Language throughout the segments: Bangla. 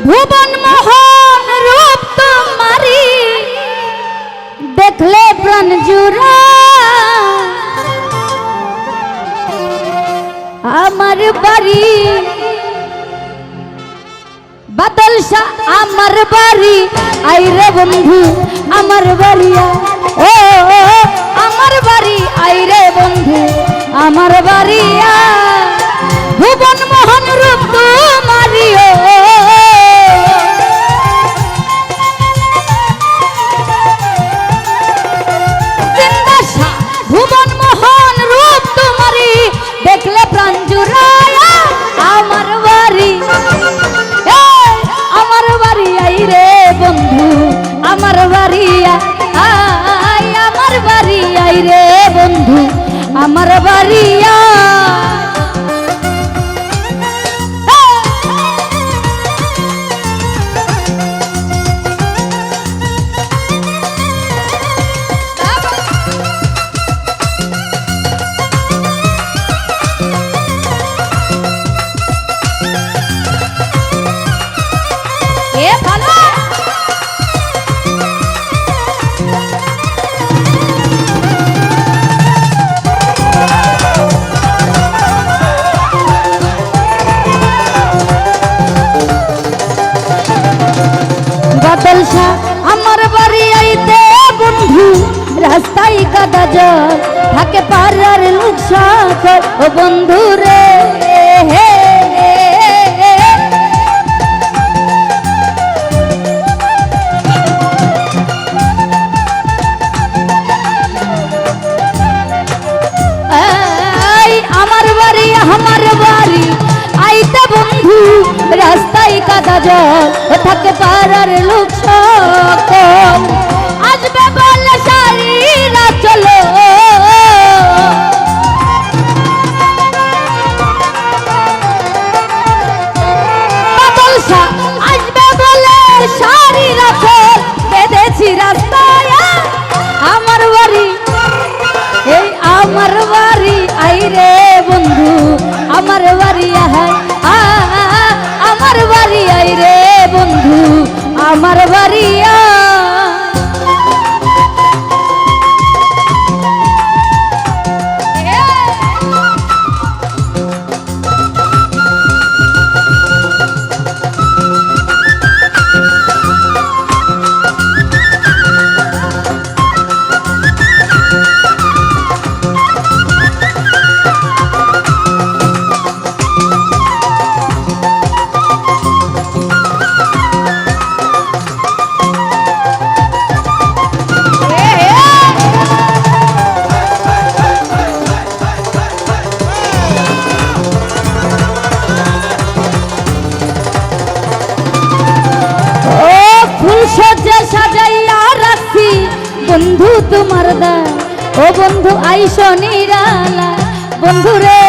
ভুবন মোহন রূপ তোমারি। দেখলে প্রাণ জুড়া। আমার বাড়ি বাদল শাহ, আমার বাড়ি। আইরে বন্ধু, আমার বাড়িয়া ও, আমার বাড়ি আইরে বন্ধু, আমার বাড়িয়া ভুবন আমার ও বন্ধু রে, হে আমার বাড়ি আমার বাড়ি। আইতে বন্ধু, রাস্তায় কাদা জল। থাকে পাড়ার লোক সকল। আইরে বন্ধু আমার বাড়ি আহাই আমার বাড়ি আইরে বন্ধু আমার বাড়ি আ। বন্ধু তোমার দা ও বন্ধু, আইস নিরালা। বন্ধু রে।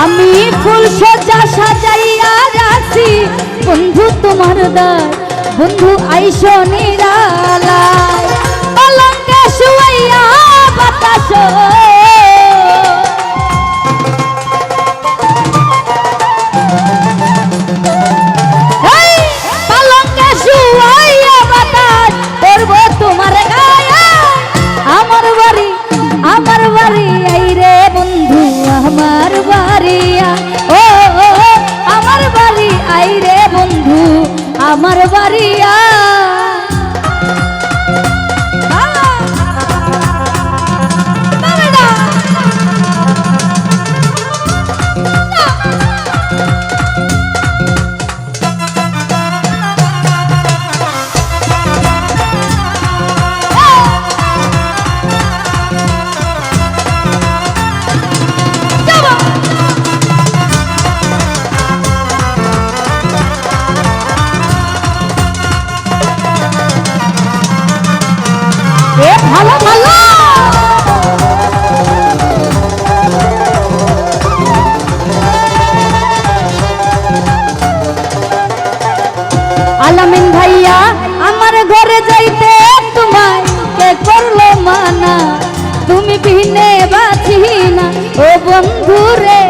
আমি ফুল সজ্জা সাজাইয়া রাখছি, বন্ধু তোমার দায়। বন্ধু, আইস নিরালায়। পলঙ্কে শুয়াইয়া বাতাস বাড়ি আই রে বন্ধু আমার বাড়ি। ও আমার বাড়ি আই রে বন্ধু আমার বাড়ি। ভালো আলামিন ভাইয়া, আমার ঘরে যাইতে তোমায় কে করল মানা। তুমি পিনে বাছি না ও বন্ধু রে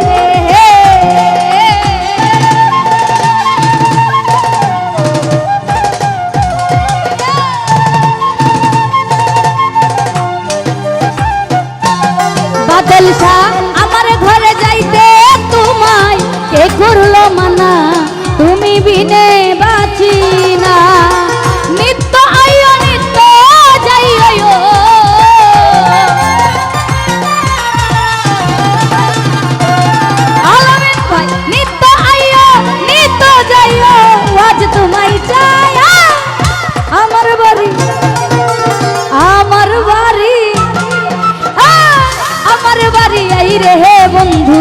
রে হে বন্ধু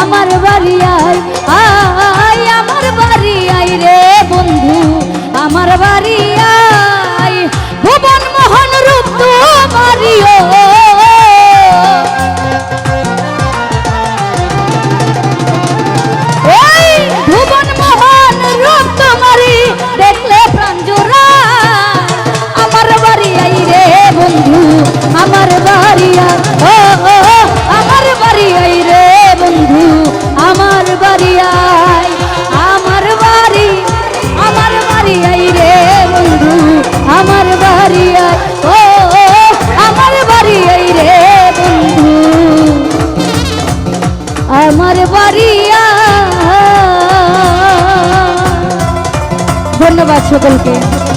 আমার বাড়ি আয় আয় আমার বাড়ি আয় রে বন্ধু আমার বাড়ি ধন্যবাদ সকলকে।